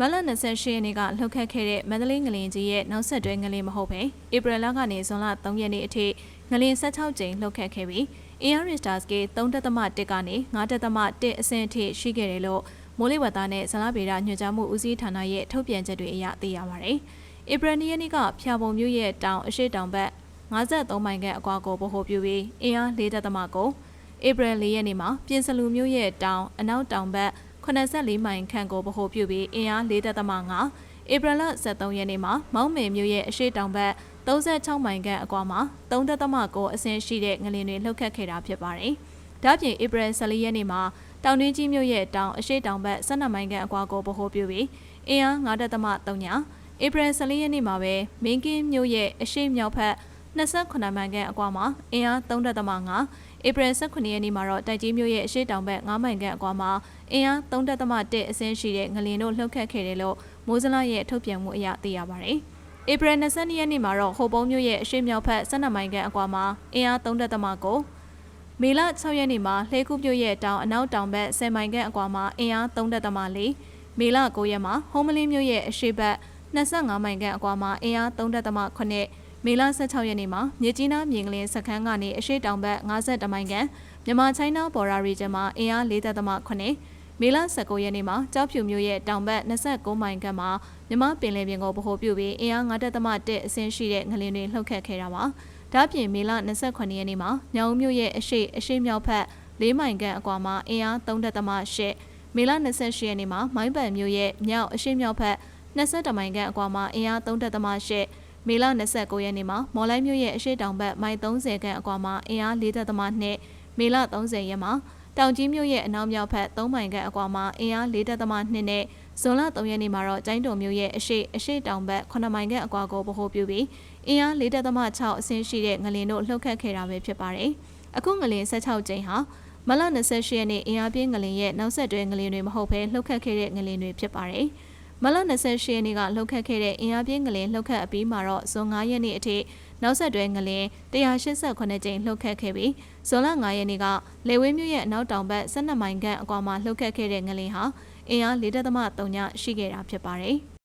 မတ်လ28ရက်နေ့ကလှုပ်ခတ်ခဲ့တဲ့မန္တလေးငလင်ကြီးရဲ့နောက်ဆက်တွဲငလင်မဟုတ်ပဲဧပြီလကနေဇွန်လ3ရက်နေ့အထိငလင်16ကြိမ်လှုပ်ခတ်ခဲ့ပြီး AR Stars က3.1ကနေ9.1အဆင့်အထိရှိခဲ့တယ်လို့မိုးလေဝသနဲ့ဇလဗေဒညွှန်ကြားမှုဦးစီးဌာနရဲ့ထုတ်ပြန်ချက်တွေအရသိရပါတယ်။ဧပြီလရက်နေ့ကဖျာပုံမြို့ရဲ့တောင်အရှိတောင်ဘက်53မိုင်ခန့်အကွာကိုဗဟိုပြုပြီးအင်အား4.9ကိုဧပြီလရက်နေ့မှာပြင်စလူမြို့ရဲ့တောင်အနောက်တောင်ဘက် 84မိုင်ခန့်ကိုဗဟိုပြုပြီးအင်အား4.5ဧပြီလ23ရက်နေ့မှာမောင်းမယ်မြို့ရဲ့အရှိတောင်ဘက်36မိုင်ခန့်အကွာမှာ3.9အဆင့်ရှိတဲ့ငလင်တွေလှုပ်ခတ်ခဲ့တာဖြစ်ပါတယ်။ဒါ့ပြင်ဧပြီ14ရက်နေ့မှာတောင်တွင်းကြီးမြို့ရဲ့တောင်အရှိတောင်ဘက်12မိုင်ခန့်အကွာကိုဗဟိုပြုပြီးအင်အား9.3ညဧပြီ14ရက်နေ့မှာပဲမင်းကင်းမြို့ရဲ့အရှိမြောက်ဘက် 28မိုင်ခန့်အကွာမှာအင်အား3.5ဧပြီ18ရက်နေ့မှာတော့တိုက်ကြီးမြို့ရဲ့အရှိတောင်ဘက်9မိုင်ခန့်အကွာမှာအင်အား3.1အဆင့်ရှိတဲ့ငလင်တို့လှုပ်ခတ်ခဲ့တယ်လို့မိုးစလရဲ့ထုတ်ပြန်မှုအရသိရပါတယ်။ဧပြီ22ရက်နေ့မှာတော့ဟိုပုံးမြို့ရဲ့အရှိမြောက်ဘက်12မိုင်ခန့်အကွာမှာအင်အား3.9မေလ6ရက်နေ့မှာလှဲခုမြို့ရဲ့တောင်အနောက်တောင်ဘက်10မိုင်ခန့်အကွာမှာအင်အား3.4မေလ9ရက်မှာဟိုးမလင်းမြို့ရဲ့အရှိဘက်25မိုင်ခန့်အကွာမှာအင်အား3.8 မေလ16ရက်နေ့မှာမြေကြီးနားမြေငလင်းစခန်းကနေအရှိတောင်ဘက်52မိုင်ခန့်မြန်မာချိုင်းနာဘော်ရာရီဂျန်မှာအင်အား4.8မေလ19ရက်နေ့မှာကြောက်ဖြူမြို့ရဲ့တောင်ဘက်29မိုင်ခန့်မှာမြန်မာပင်လယ်ပြင်ကိုဗဟိုပြုပြီးအင်အား9.1အဆင့်ရှိတဲ့ငလင်းတွေလှုပ်ခတ်ခဲ့တာပါ။ဒါ့ပြင်မေလ28ရက်နေ့မှာညောင်မြို့ရဲ့အရှိအရှိမြောက်ဖက်၄မိုင်ခန့်အကွာမှာအင်အား3.8မေလ28ရက်နေ့မှာမိုင်းပန်မြို့ရဲ့မြောက်အရှိမြောက်ဖက်20မိုင်ခန့်အကွာမှာအင်အား3.8 မေလ29ရက်နေ့မှာမော်လိုက်မြို့ရဲ့အရှိတောင်ဘက်မိုင်30ခန့်အကွာမှာအင်အား4.2မေလ30ရက်မှာတောင်ကြီးမြို့ရဲ့အနောက်မြောက်ဘက်3မိုင်ခန့်အကွာမှာအင်အား4.2နဲ့ဇွန်လ3ရက်နေ့မှာတော့ကျိုင်းတုံမြို့ရဲ့အရှိအရှိတောင်ဘက်9မိုင်ခန့်အကွာကိုဗဟိုပြုပြီးအင်အား4.6အဆင့်ရှိတဲ့ငလင်တို့လှုပ်ခတ်ခဲ့တာပဲဖြစ်ပါတယ်။အခုငလင်16ကြိမ်ဟာမလ28ရက်နေ့အင်အားပြင်းငလင်ရဲ့နောက်ဆက်တွဲငလင်တွေမဟုတ်ဘဲလှုပ်ခတ်ခဲ့တဲ့ငလင်တွေဖြစ်ပါတယ်။ မလ28ရက်နေ့ကလှုပ်ခတ်ခဲ့တဲ့အင်အားပြင်းငလင်လှုပ်ခတ်အပြီးမှာတော့ဇွန်9ရက်နေ့အထိနောက်ဆက်တွဲငလင်188ကြိမ်လှုပ်ခတ်ခဲ့ပြီးဇွန်လ9ရက်နေ့ကလေဝင်းမြို့ရဲ့အနောက်တောင်ဘက်12မိုင်ခန့်အကွာမှာလှုပ်ခတ်ခဲ့တဲ့ငလင်ဟာအင်အား4.3ညရှိခဲ့တာဖြစ်ပါတယ်။